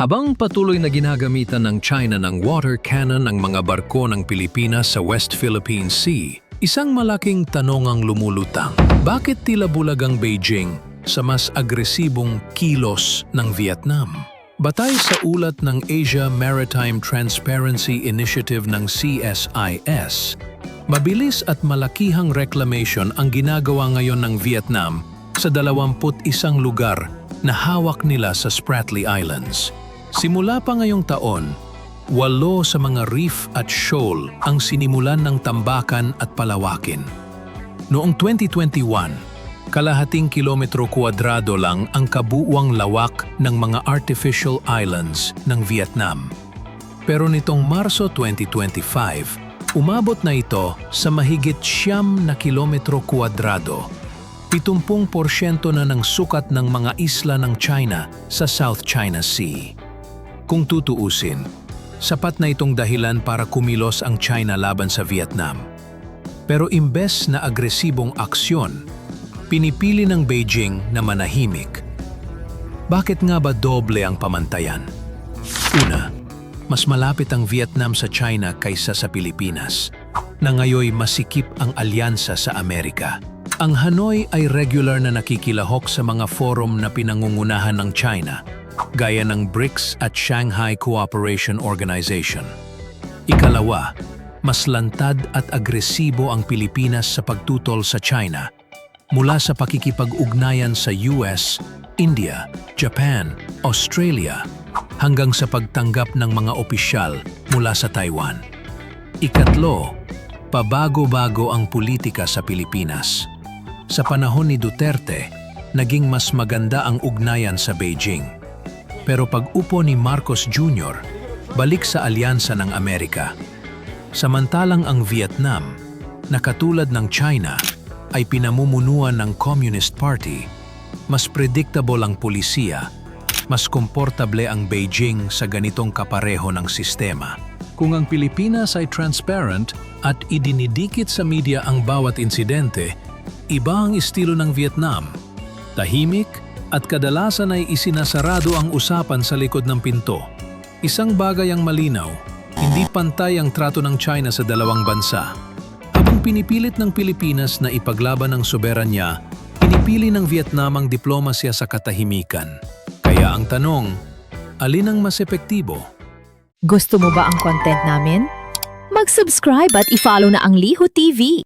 Habang patuloy na ginagamitan ng China ng water cannon ang mga barko ng Pilipinas sa West Philippine Sea, isang malaking tanong ang lumulutang. Bakit tila bulag ang Beijing sa mas agresibong kilos ng Vietnam? Batay sa ulat ng Asia Maritime Transparency Initiative ng CSIS, mabilis at malakihang reclamation ang ginagawa ngayon ng Vietnam sa 21 lugar na hawak nila sa Spratly Islands. Simula pa ngayong taon, walo sa mga reef at shoal ang sinimulan ng tambakan at palawakin. Noong 2021, kalahating kilometro kwadrado lang ang kabuuang lawak ng mga artificial islands ng Vietnam. Pero nitong Marso 2025, umabot na ito sa mahigit siyam na kilometro kwadrado 70% na ng sukat ng mga isla ng China sa South China Sea. Kung tutuusin, sapat na itong dahilan para kumilos ang China laban sa Vietnam. Pero imbes na agresibong aksyon, pinipili ng Beijing na manahimik. Bakit nga ba doble ang pamantayan? Una, mas malapit ang Vietnam sa China kaysa sa Pilipinas, na ngayoy masikip ang alyansa sa Amerika. Ang Hanoi ay regular na nakikilahok sa mga forum na pinangungunahan ng China, gaya ng BRICS at Shanghai Cooperation Organization. Ikalawa, mas lantad at agresibo ang Pilipinas sa pagtutol sa China mula sa pakikipag-ugnayan sa US, India, Japan, Australia, hanggang sa pagtanggap ng mga opisyal mula sa Taiwan. Ikatlo, pabago-bago ang politika sa Pilipinas. Sa panahon ni Duterte, naging mas maganda ang ugnayan sa Beijing. Pero pag-upo ni Marcos Jr., balik sa alyansa ng Amerika. Samantalang ang Vietnam, na katulad ng China, ay pinamumunuan ng Communist Party, mas predictable ang polisiya, mas komportable ang Beijing sa ganitong kapareho ng sistema. Kung ang Pilipinas ay transparent at idinidikit sa media ang bawat insidente, iba ang estilo ng Vietnam. Tahimik at kadalasan ay isinasarado ang usapan sa likod ng pinto. Isang bagay ang malinaw, hindi pantay ang trato ng China sa dalawang bansa. Habang pinipilit ng Pilipinas na ipaglaban ang soberanya, pinipili ng Vietnam ang diplomasya sa katahimikan. Kaya ang tanong, alin ang mas epektibo? Gusto mo ba ang content namin? Mag-subscribe at i-follow na ang Liho TV.